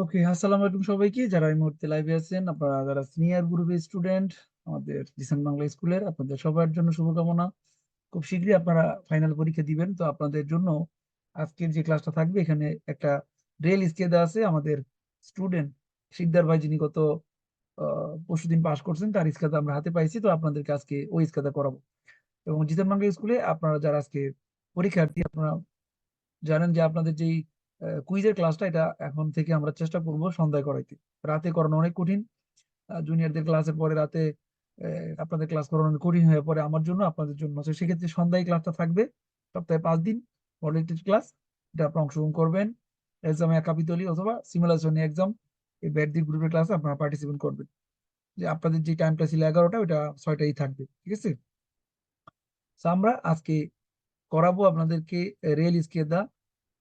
ওকে, আসসালামু আলাইকুম সবাইকে। যারা এই মুহূর্তে লাইভে আছেন, আপনারা যারা সিনিয়র গ্রুপের স্টুডেন্ট আমাদের জিসান বাংলা স্কুলের আপনাদের সবার জন্য শুভকামনা। খুব শীঘ্রই আপনারা ফাইনাল পরীক্ষা দিবেন। তো আপনাদের জন্য আজকের যে ক্লাসটা থাকবে, এখানে একটা রিয়েল স্কেল আছে। আমাদের স্টুডেন্ট শিকদার ভাই, যিনি গত পরশুদিন পাশ করছেন, তার স্কেলটা আমরা হাতে পাইছি। তো আপনাদেরকে আজকে ওই স্কেলটা করাবো। এবং জিসান বাংলা স্কুলে আপনারা যারা আজকে পরীক্ষার্থী, আপনারা জানেন যে আপনাদের যেই কুইজের ক্লাসটা এটা এখন থেকে আমরা চেষ্টা করব সন্ধ্যায় করাইতে। রাতে করানো অনেক কঠিন জুনিয়রদের ক্লাসের পরে রাতে আপনাদের ক্লাস করানো কঠিন হয়ে পড়ে আমার জন্য, আপনাদের জন্য। সেক্ষেত্রে সন্ধ্যায় ক্লাসটা থাকবে, সপ্তাহে পাঁচ দিন টেস্ট ক্লাস এটা আপনারা অংশগ্রহণ করবেন। এক্সামে কাপিতলি অথবা সিমুলেশন এক্সাম এই ব্যাটদির গ্রুপের ক্লাসে আপনারা পার্টিসিপেট করবেন। যে আপনাদের যে টাইমটা ছিল এগারোটা ওটা ছয়টাই থাকবে, ঠিক আছে? আমরা আজকে করাবো আপনাদেরকে রিয়েল স্কেদা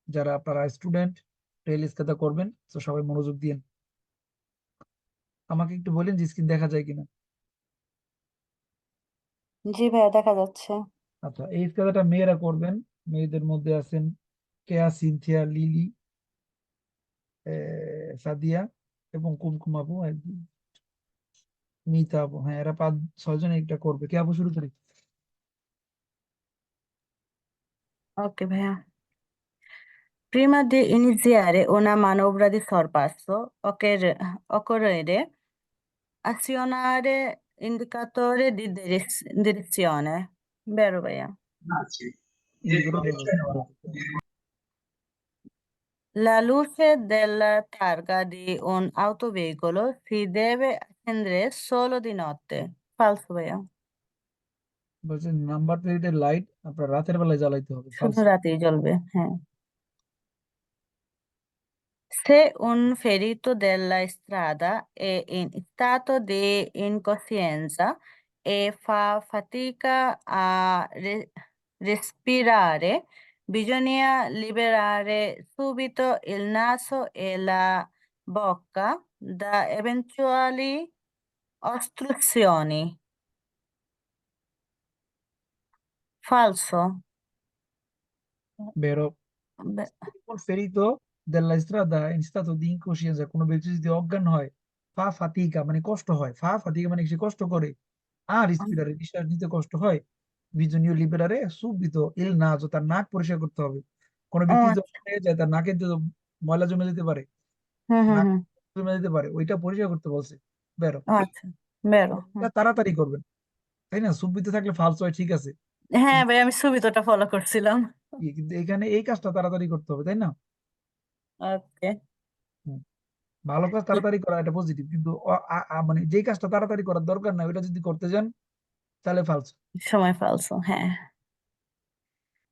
যারা আপনারা স্টুডেন্ট রিয়েল স্কেদা করবেন তো সবাই মনোযোগ দিন আমাকে একটু বলেন যে স্ক্রিন দেখা যায় কিনা। জি ভাইয়া দেখা যাচ্ছে। আচ্ছা এই স্কেদাটা মেয়েরা করবেন। মেয়েদের মধ্যে আছেন কেয়া সিনথিয়া লিলি সাদিয়া এবং কুমকুম আপু মিতা আপু হ্যাঁ এরা পাঁচ ছয়জন এটা করবে। কে আপু শুরু করি? Okay vea. Prima di iniziare una manovra di sorpasso, occorre, occorre azionare indicatore di direz- direzione. Vero, vea? এগুলো বলো। La luce della targa di un autoveicolo si deve accendere solo di notte. Falso, vea? বলছে number প্লেটের light আপনার রাতের বেলায় জ্বালাইতে হবে শুধু false। রাতেই জ্বলবে হ্যাঁ se un ferito della strada è in stato di incoscienza e fa fatica a re- respirare, bisogna liberare subito il naso e la bocca da eventuali ostruzioni. Falso. Beh, un ferito della strada in stato di incoscienza কোনো ব্যক্তি যদি অজ্ঞান হয় ফা ফাতিকা মানে কষ্ট হয়। ফা ফাতিকা মানে সে কষ্ট করে। আর রেসপিরারে নিঃশ্বাস নিতে কষ্ট হয়। বিজনীয় লিবেরারে সুবিত ইল নাজ তার নাক পরিষ্কার করতে হবে। কোনো ব্যক্তি যদি অজ্ঞান হয়ে যায় তার নাকে যদি ময়লা জমে যেতে পারে। হুম হুম জমে যেতে পারে। ওইটা পরিষ্কার করতে বলছে। বেরো। আচ্ছা। বেরো। তাড়াতাড়ি করবেন। তাই না? সুবিত থাকলে ফালস হয় ঠিক আছে। হ্যাঁ ভাই আমি সুবিধাটা ফলো করছিলাম। কিন্তু এখানে এই কাজটা তাড়াতাড়ি করতে হবে তাই না? ওকে। ভালো কাজ তাড়াতাড়ি করা এটা পজিটিভ কিন্তু মানে যেই কাজটা তাড়াতাড়ি করার দরকার না ওটা যদি করতে যান তাহলে ফালস সময় falso হ্যাঁ।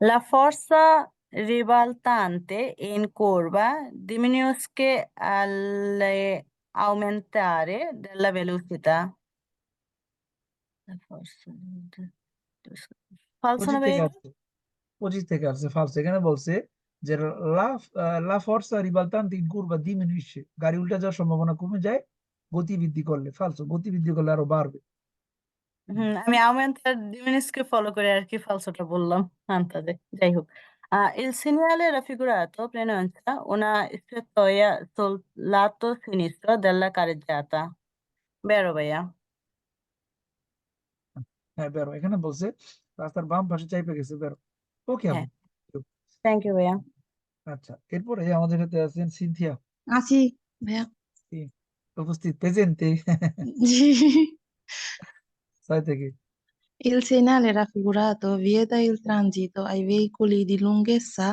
La forza ribaltante in curva diminuisce all'aumentare della velocità. La forza falso না ভাই পঁচিশ থেকে আসছে। ফালস এখানে বলছে যে লা ফর্সা রিবালতান্তে ইন কুরবা ডিমিনুইশে গাড়ি উল্টা যাওয়ার সম্ভাবনা কমে যায় গতি বৃদ্ধি করলে ফালস গতি বৃদ্ধি করলে আরও বাড়বে। হুম আমি aumentare diminuisce ফলো করে আর কি falsoটা বললাম আন্তাজে যাই হোক। Ah, il segnale raffigurato preannuncia una strettoia sul lato sinistro della carreggiata. Vero ভাইয়া হ্যাঁ বেরো এখানে বলছে রাস্তার বাম পাশে চাইপে গেছে বেরো ওকে হ্যাঁ। থ্যাংক ইউ ভাইয়া আচ্ছা এরপরে আমাদের সাথে আছেন সিনথিয়া Así, vea. উপস্থিত প্রেজেন্টে ছয় থেকে Il segnale raffigurato vieta il transito ai veicoli di lunghezza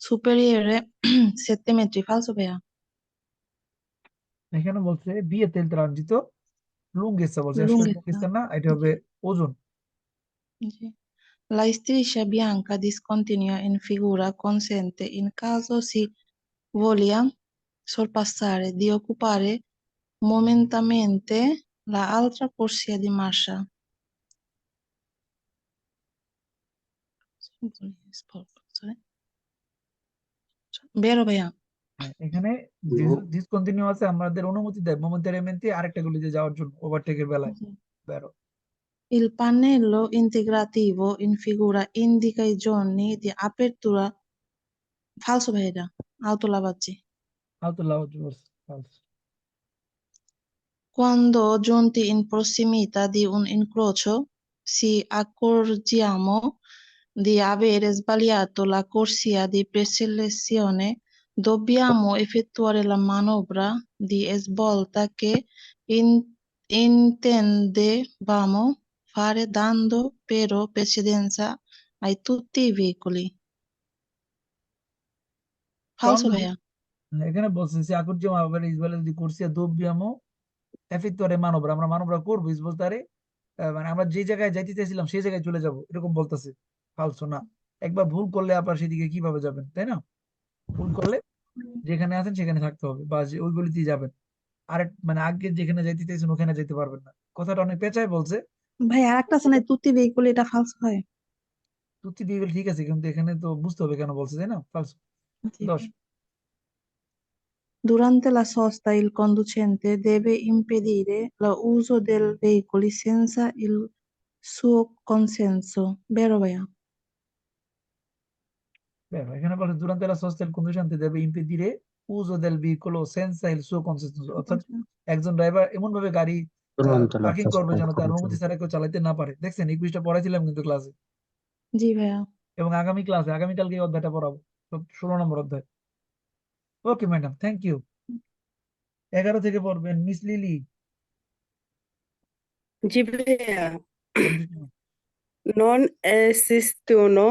superiore 7 metri. Falso, vea. এখানে বলছে বিয়ে তেল ট্রানজিত লুঙ্গেসা বলছে আসলে Lunghezza. লুঙ্গেসা না এটা হবে ওজন Sì. La striscia bianca discontinua in figura consente, in caso si voglia sorpassare, di occupare momentaneamente la altra corsia di marcia. Vero, vea. হ্যাঁ, এখানে ডিসকন্টিনিউ আছে আমাদের অনুমতি দেয় মোমেন্টারিamente আরেকটা গলিতে যাওয়ার জন্য ওভারটেকের বেলায় Sì. বেরো il pannello integrativo in figura indica i giorni di apertura. Falso Veda, autolavaggi. Autolavaggi falso. Quando giunti in prossimità di un incrocio, ci accorgiamo di aver sbagliato la corsia di preselezione, dobbiamo effettuare la manovra di svolta che in intendevamo fare dando però precedenza a tutti i veicoli. Falso Quando- ভাইয়া এখানে বলছে যে accorgiamo di avere sbagliato di corsia dobbiamo effettuare manovra আমরা মানবরা করব ইসবলতারে আহ, মানে আমরা যে জায়গায় যাইতে চাইছিলাম সেই জায়গায় চলে যাব এরকম বলতেছে ফালসো না একবার ভুল করলে আবার সেদিকে কীভাবে যাবেন তাই না ভুল করলে যেখানে আছেন সেখানে থাকতে হবে বা ওই গলিতেই যাবেন আর মানে আগে যেখানে যাইতে চাইছেন ওখানে যেতে পারবেন না কথাটা অনেক পেঁচায় বলছে ভাই একটা তুতি বেই এটা তুতি ঠিক আছে এখানে তো বুঝতে হবে কেন বলছে তাই না? ফালস দশ। দুরান্তে লা উজো দেল বেই সেন্সা ইল সুও কনসেন্সো বেরো ভাইয়া এখানে বলে দুরান্তে লা সস্তা ইল কন্দুছেন্তে দেবে ইম্পেদিরে উজো দেল বিকলো সেন্সাইল সো কনসিস্টেন্স অর্থাৎ একজন ড্রাইভার এমন ভাবে গাড়ি পার্কিং করবে যেন তার অনুমতি ছাড়া কেউ চালাতে না পারে। দেখছেন এই কুইজটা পড়াইছিলাম কিন্তু ক্লাসে জি ভাইয়া। এবং আগামী ক্লাসে আগামীকালকে এই অধ্যায়টা পড়াবো। ষোলো নম্বর অধ্যায়। ওকে ম্যাডাম থ্যাংক ইউ এগারো থেকে পড়বেন মিস লিলি জি ভাইয়া। Non esistono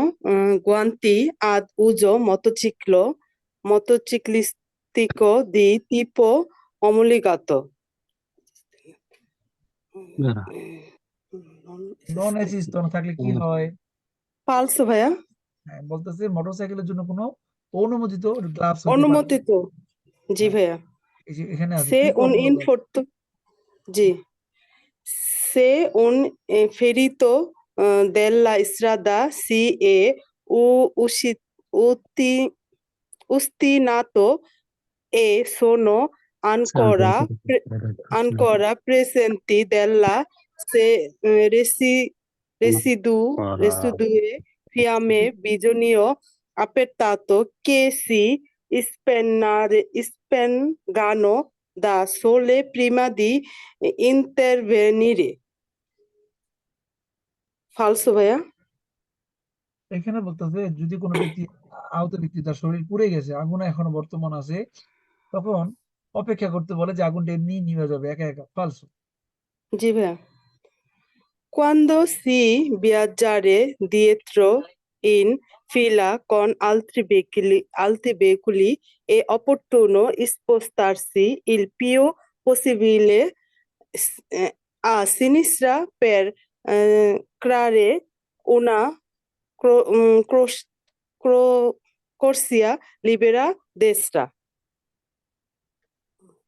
guanti ad uso motociclo motociclistico di tipo obbligato. নন অ্যাসিস্টন থাকলে কি। হয় Falso ভাইয়া হ্যাঁ, বলতেছে মোটরসাইকেলের জন্য কোনো অনুমোদিত গ্লাভস অনুমোদিত জি হ্যাঁ, ভাইয়া এখানে tipo un approvato. infortun জি eh, ferito eh, della strada si è u- usci- uti- ostinato e sono ancora pre- ancora presenti della se eh, resi- residu residue fiamme bisogna appertato che si spennare spengano da sole prima di eh, intervenire falso ভাইয়া এখানে বলতেছে যদি কোনো ব্যক্তি আহত ব্যক্তি তার শরীর পুড়ে গেছে আগুন এখনও বর্তমান আছে তখন অপেক্ষা করতে বলে যে আগুনটা এমনি নিভে যাবে একা একা ফালসো fila con altri veicoli, altri veicoli è opportuno spostarsi il più possibile s- eh, a sinistra per eh, creare una cro- mm, cros- cro- corsia libera destra. Sinistra, creare quando fila.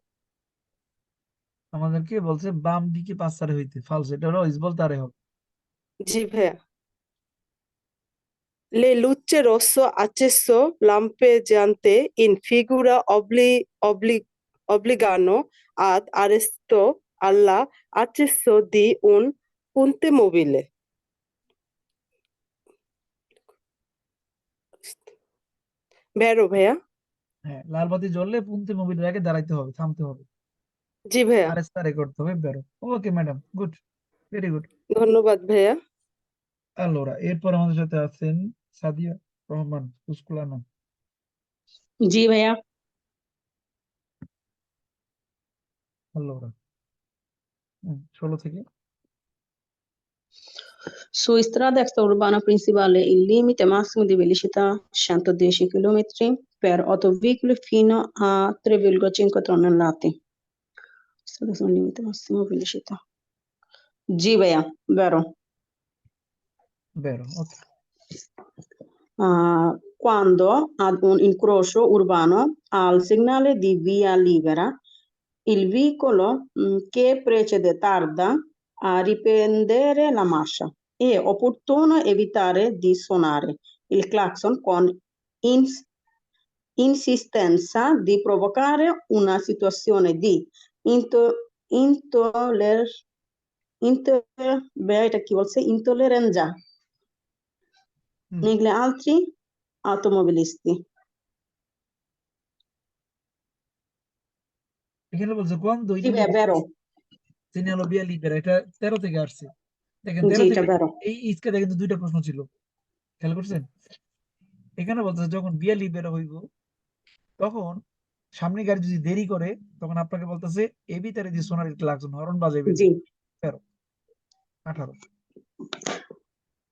আমাদেরকে বলছে বাম দিকে পাসারে হইতে। ফালস এটা হলো ইজবল তারে হবে জি ভাইয়া। লে লুচ্চে রস আচেস্য লাম্পে জানতে ইন ফিগুরা অবলি অবলি অবলিগানো আত আরেস্ত আল্লাহ আচেস্য দি উন উনতে মোবিলে। বেরো ভাইয়া। হ্যাঁ লালবাতি জ্বললে পুনতে মোবিলের আগে দাঁড়াইতে হবে থামতে হবে। জি ভাইয়া আর স্টারে করতে হবে বেরো okay madam good very good ধন্যবাদ ভাইয়া আলোরা এরপর আমাদের সাথে আছেন সাদিয়া রহমান কুসকুলানা জি ভাইয়া আলোরা ষোলো থেকে Su strada extraurbana principale il limite massimo di velocità 110 km per autoveicoli fino a 3,5 tonnellate. Strada con limite massimo velocità. জি ভাইয়া vero. বেরো ওকে Ah, quando ad un incrocio urbano al segnale di via libera il veicolo mm, che precede tarda a riprendere la marcia. È opportuno evitare di suonare il clacson con ins- insistenza di provocare una situazione di ইন্টলেরেন্জা নিগলে আলত্রি অটোমোবিলিস্তি এখানে বলছে কোয়ান্দো সিনিয়ালো বিয়া এটা তেরো থেকে আসছে। এই ইস্কাতে কিন্তু দুইটা প্রশ্ন ছিল। খেয়াল করছেন? এখানে বলছে যখন বিয়া লিবেরা হইব তখন সামনে গাড়ি যদি দেরি করে তখন আপনাকে বলতেছে এবি তারে দিয়ে সোনার ক্লাকজন হরন বাজাইবে Sì. আঠারো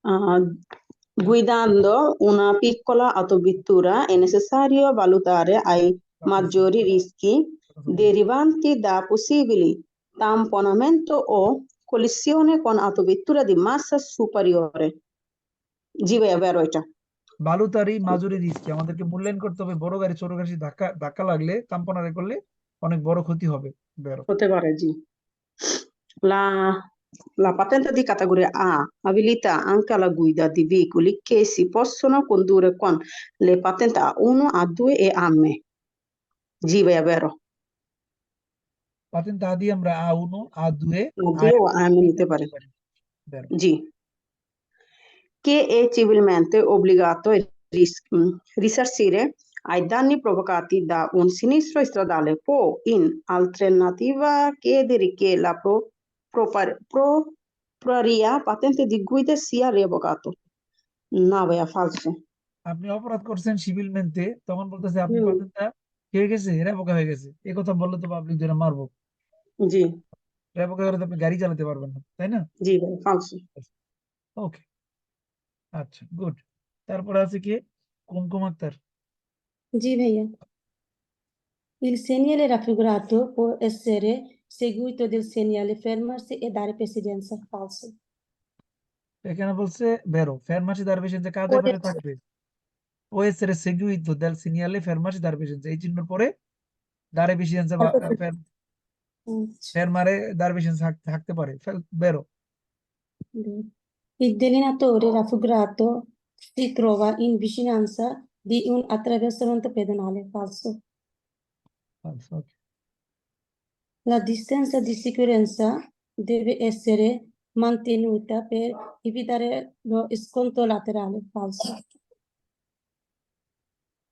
Ah, guidando una piccola autovettura è necessario valutare ai maggiori rischi derivanti da possibili tamponamento o collisione con autovetture di massa superiore. জি ভাইয়া বেরো এটা বালুতারি মাজুরি রিস্কি। আমাদেরকে মূল্যায়ন করতে হবে বড় গাড়ি ছোট গাড়ি ধাক্কা ধাক্কা লাগলে তাম্পনারে করলে অনেক বড় ক্ষতি হবে। বেরো। হতে পারে জি। La, la patente di categoria A abilita anche alla guida di veicoli che si possono condurre con le patenti A1, A2 e AM. জি ভাইয়া বেরো পাতেন তা দিয়ে আমরা আ উনো আ দুয়ে A2 ও AM নিতে পারে বেরো G. Che è civilmente obbligato a ris- mm, risarcire ai danni provocati da un sinistro stradale può, in alternativa, chiedere che la pro- propar- propria patente di guida sia revocato. No, ভাইয়া falso. আপনি অপরাধ করছেন civil মেনতে তখন বলতেছে আপনি হুম। পাতেনটা হয়ে গেছে রেবোকা হয়ে গেছে এই কথা বললে তো পাবলিক জন্য মারবো জি রেবোকা হলে তো আপনি গাড়ি চালাতে পারবেন না তাই না জি ভাই falso. ওকে আচ্ছা গুড। তারপর আছে কি? কুমকুম আক্তার। জি ভাইয়া। il segnale raffigurato può essere seguito del segnale fermarsi e dare precedenza falso এখানে বলছে বেরো ফেরমাসি দার পেছন যে কাদের থাকবে? ও এসের সেগুইত দেল সিনিয়ালে ফেরমাসি দার পেছন এই চিহ্ন পরে দারে পেছন যে ফের ফেরমারে দার পেছন থাকতে পারে। বেরো। Il delineatore raffigurato si trova in vicinanza di un attraversamento pedonale. Falso. আচ্ছা, okay. La distanza di sicurezza deve essere mantenuta per evitare lo sconto laterale. Falso.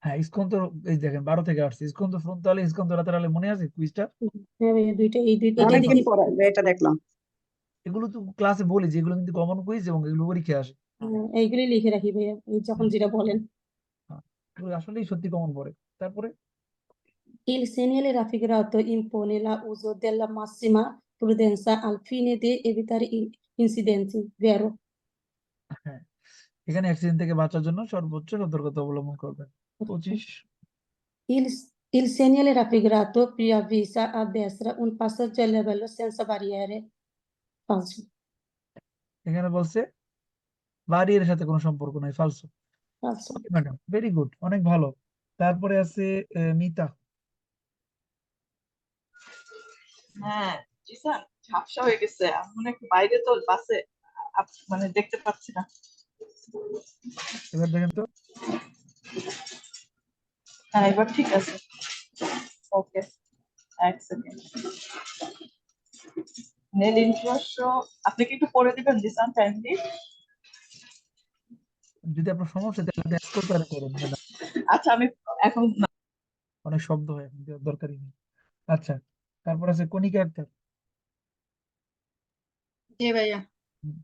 হ্যাঁ স্কন্ত এই দেখেন বারো থেকে আসছে স্কন্ত ফ্রন্টালে স্কন্ত লাতেরালে মনে আছে কুইজটা হ্যাঁ ভাইয়া, দুইটা এই দুইটা এটা অনেকদিন দেখি পরে এটা দেখলাম এগুলো তো ক্লাসে বলি যে এগুলো কিন্তু কমন কুইজ এবং এগুলো পরীক্ষায় আসে হ্যাঁ, এইগুলি লিখে রাখি ভাইয়া যখন যেটা বলেন এগুলো আসলেই সত্যি কমন পড়ে তারপরে Il segnale raffigurato impone l'uso della massima prudenza al fine di evitare incidenti, vero? হ্যাঁ এখানে অ্যাক্সিডেন্ট থেকে বাঁচার জন্য সর্বোচ্চ সতর্কতা অবলম্বন করবেন পঁচিশ Il, il segnale raffigurato preavvisa a destra un passaggio a livello senza barriere. Falso. এখানে বলছে বাড়ির সাথে কোনো সম্পর্ক নাই ফালসো Falso. ম্যাডাম ভেরি গুড অনেক ভালো। তারপরে আছে আহ, মিতা। হ্যাঁ জি স্যার ঝাপসা হয়ে গেছে। আমি মনে হয় বাইরে তো বাসে মানে দেখতে পাচ্ছি না। এবার দেখেন তো। হ্যাঁ এবার ঠিক আছে। ওকে এক সেকেন্ড নেল ইন্ট্রোস্য আপনি কি একটু পড়ে দিবেন দিসান টাইমলি যদি আপনার সমস্যা তাহলে ড্যাশ করতে পারেন করুন আচ্ছা আমি এখন অনেক শব্দ হয় নেই আচ্ছা তারপর আছে কণিকা Akter via. Mm.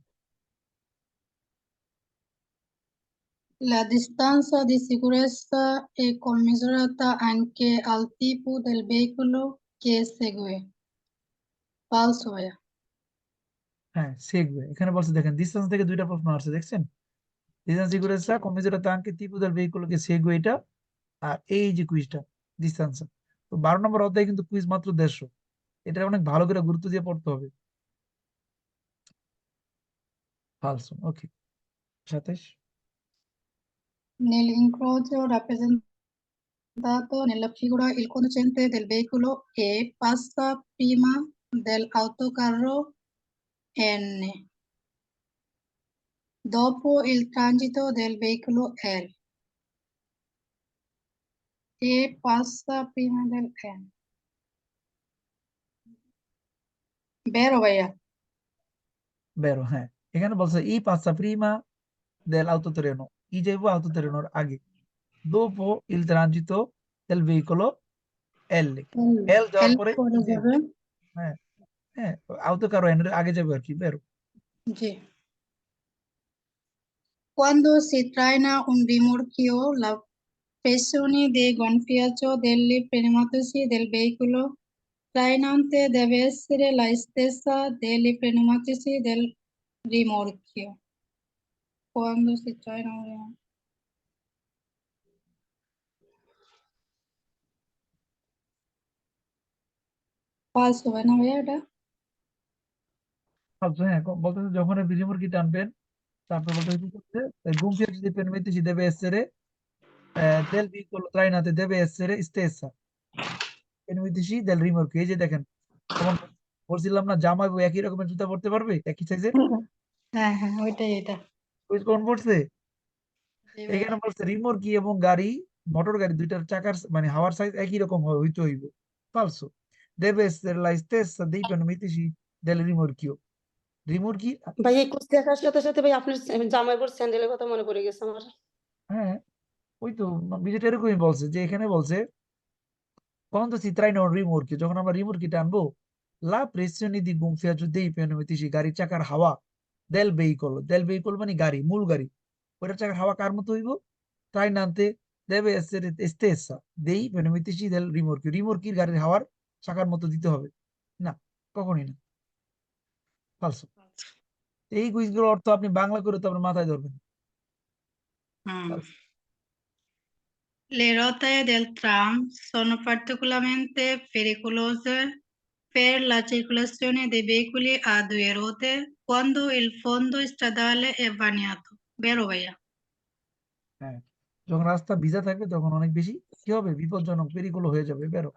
La distanza di sicurezza è commisurata anche al tipo del veicolo che segue. Falso, via. হ্যাঁ সেগবে এখানে বলছে দেখেন ডিস্টেন্স থেকে দুইটা প্রশ্ন আসছে, দেখছেন? ডিস্টেন্স কমিজুরাতে anche tipo del veicolo che এটা। আর এই যে কুইজটা ডিস্টেন্স তো বারো নম্বর অধ্যায় কিন্তু কুইজ মাত্র দেড়শো। এটা অনেক ভালো করে গুরুত্ব দিয়ে পড়তে হবে। ফালসো ওকে সাতাইশ। Nell'incrocio rappresentato dato nella figura il conducente del veicolo E passa prima dell'autocarro N, dopo il transito del veicolo L. E passa prima del N. Vero, ভাইয়া? বেরো হ্যাঁ এখানে বলছে ই পাসা প্রিমা del autotreno ই যাইবো autotrenoর আগে dopo il transito del veicolo L L যাওয়ার L পরে পরে ই যাবে। যাবে হ্যাঁ হ্যাঁ autocarro N এর আগে যাবে আর কি বেরো Sì. Quando si traina un rimorchio, la pressione di gonfiaggio delle pneumatici del veicolo trainante deve essere la stessa delle pneumatici del rimorchio. Quando si traina un rimorchio. Falso, হয় না ভাইয়া এটা? ভাবছ হ্যাঁ বলতেছে যখন আপনি রিমোটকি টানবেন তারপর বলতেছে করতে? gonfiaggio di pneumatici deve essere del veicolo trainante deve essere stessa del rimorchio এই যে দেখেন তখন বলছিলাম না বউ একই রকমের জুতা পরতে পারবে? একই সাইজের হ্যাঁ হ্যাঁ ওইটাই এটা। কোন পড়ছে এখানে বলছে এবং গাড়ি মোটর গাড়ি দুইটার চাকার মানে হাওয়ার সাইজ একই রকম হইতে হইব। ফালসো deve essere la stessa dei pneumatici del rimorchio রিমোটকি ভাই এই কোর্স দেখার সাথে সাথে ভাই আপনার জামাইপুর স্যান্ডেলের কথা মনে পড়ে গেছে আমার। হ্যাঁ ওই তো বিষয়টা এরকমই বলছে যে এখানে বলছে quando si traina un rimorchio যখন আমরা টানবো la pressione di gonfiaggio dei pneumatici গাড়ির চাকার হাওয়া del veicolo del veicolo মানে গাড়ি মূল গাড়ি ওইটার চাকার হাওয়া কার মতো হইব? trainante deve essere stessa dei pneumatici del rimorchio রিমোটকির গাড়ির হাওয়ার চাকার মতো দিতে হবে। না কখনই না। ফালসো এই কুইজগুলোর অর্থ আপনি বাংলা করে তো আপনার মাথায় ধরবেন Mm. Falso. Le rotte del tram sono particolarmente pericolose per la circolazione dei veicoli a due ruote quando il fondo stradale è bagnato. Vero, ভাইয়া? হ্যাঁ যখন রাস্তা ভিজা থাকবে তখন অনেক বেশি কি হবে বিপজ্জনক পেরিকল হয়ে যাবে বেরো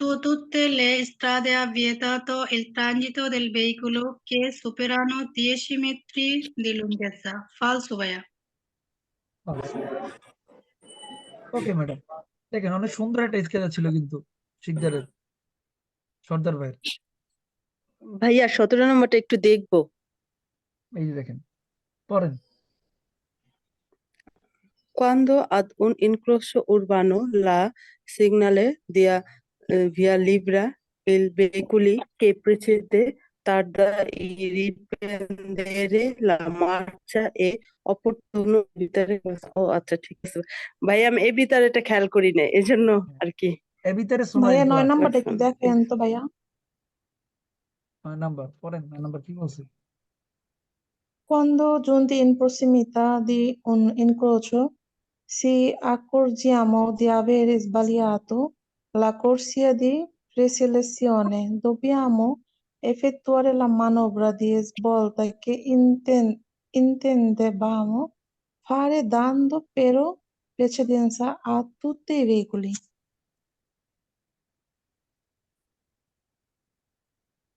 Su tutte le strade è vietato il transito del veicolo che superano 10 metri di lunghezza. Falso, ভাইয়া? ওকে ম্যাডাম দেখেন অনেক সুন্দর একটা স্কেচ ছিল কিন্তু শিকদারের সর্দার ভাইয়ের ভাইয়া সতেরো নম্বরটা একটু দেখব এই যে দেখেন পড়েন Quando ad un incrocio urbano la segnale dia eh, via libera il veicoli che precede tarda di riprendere la marcia e opportuno evitare ও আচ্ছা ঠিক আছে ভাই আমি এই ভিতরে এটা খেয়াল করি না এজন্য আর কি এর ভিতরে ভাইয়া নয়। নাম্বারটা একটু দেখেন তো ভাইয়া নয় নাম্বার পড়েন নয় নাম্বার কি বলছে Quando giunti in prossimità di un incrocio, si accorgiamo di avere sbagliato la corsia di preselezione. Dobbiamo effettuare la manovra di svolta che inten- intendevamo fare dando però precedenza a tutti i veicoli.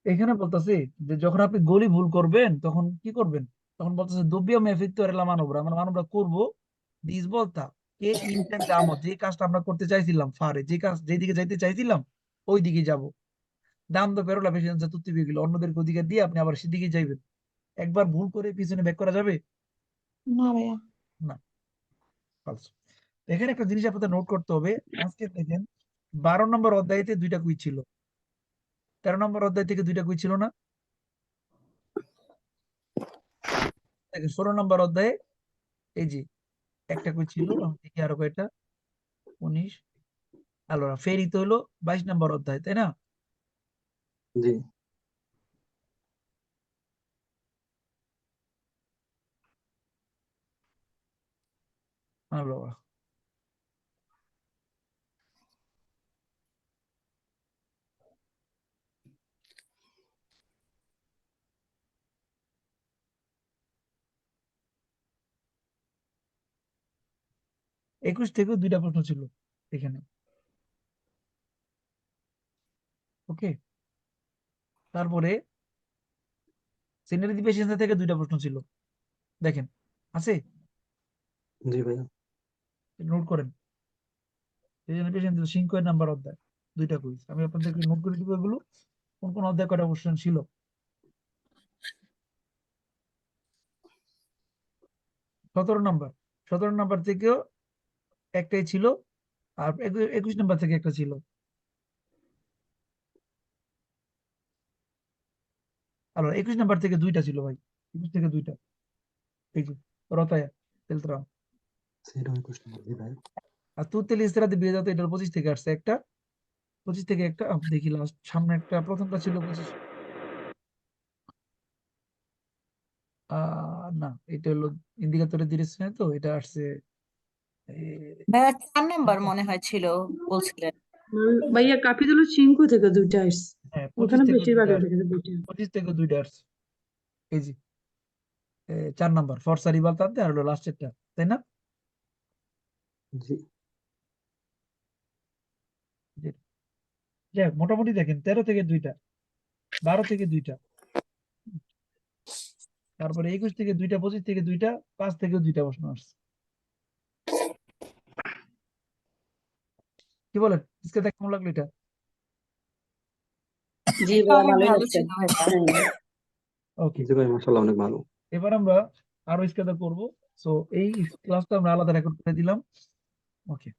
এখানে বলতেছে যে যখন আপনি গলি ভুল করবেন তখন কি করবেন তখন বলতেছে dobbiamo effettuare la manovra আমরা মানবরা করব দিস বলতা কে যে কাজটা আমরা করতে চাইছিলাম ফারে যে কাজ যেদিকে যাইতে চাইছিলাম ওই দিকে যাব। veicoli অন্যদেরকে অধিকার দিয়ে আপনি আবার সেদিকে যাইবেন। একবার ভুল করে পিছনে ব্যাক করা যাবে? না ভাইয়া। ফালস এখানে একটা জিনিস আপনাদের নোট করতে হবে। আজকে দেখেন বারো নম্বর অধ্যায়তে দুইটা কুইজ ছিল। তেরো নম্বর অধ্যায় থেকে দুইটা কুইজ ছিল না? ষোলো নম্বর অধ্যায়ে এই যে একটা কই ছিল দেখি আরও কয়টা। উনিশ। আলোরা ফেরিতে হলো বাইশ নম্বর অধ্যায় তাই না? জি। আলোরা একুশ থেকেও দুইটা প্রশ্ন ছিল এখানে। ওকে তারপরে সিনিয়র ডিফিসিয়েন্সি থেকে দুইটা প্রশ্ন ছিল। দেখেন আছে? জি ভাইয়া। নোট করেন। সিংকয়ের নাম্বার অধ্যায় দুইটা কুইজ আমি আপনাদেরকে নোট করে দিব এগুলো। কোন কোন অধ্যায় কয়টা কোশ্চেন ছিল? সতেরো নাম্বার সতেরো নাম্বার থেকেও একটাই ছিল আর একু- একুশ নাম্বার থেকে একটা ছিল। আর একুশ নাম্বার থেকে দুইটা ছিল ভাই একুশ থেকে দুইটা। এই যে রতায়া তেলত্রা আর তুতেল ইসরাতে বিয়ে যাতে এটার পঁচিশ থেকে আসছে একটা। পঁচিশ থেকে একটা দেখি লাস্ট সামনে একটা প্রথমটা ছিল পঁচিশ। আহ না এটা হলো ইন্ডিকেটরে দিয়েছে তো এটা আসছে ভাইয়া চার নাম্বার মনে হয় ছিল বলছিলেন। ভাইয়া কাপিদুল চিঙ্কু থেকে দুইটা আসছে হ্যাঁ ওখানে বেশিরভাগ থেকে দুইটা পঁচিশ থেকে দুইটা আসছে এই যে চার নাম্বার ফর্সা রিবাল তাতে আর হলো লাস্টেরটা তাই না? মোটামুটি দেখেন তেরো থেকে দুইটা বারো থেকে দুইটা। তারপরে একুশ থেকে দুইটা পঁচিশ থেকে দুইটা পাঁচ থেকে দুইটা প্রশ্ন আসছে। কি বলেন? আজকে দেখ কেমন লাগল এটা? জি ওকে জি ভাই মাশাআল্লাহ অনেক ভালো। এবার আমরা আরও ইসকাদা করব। সো এই ক্লাসটা আমরা আলাদা রেকর্ড করে দিলাম। ওকে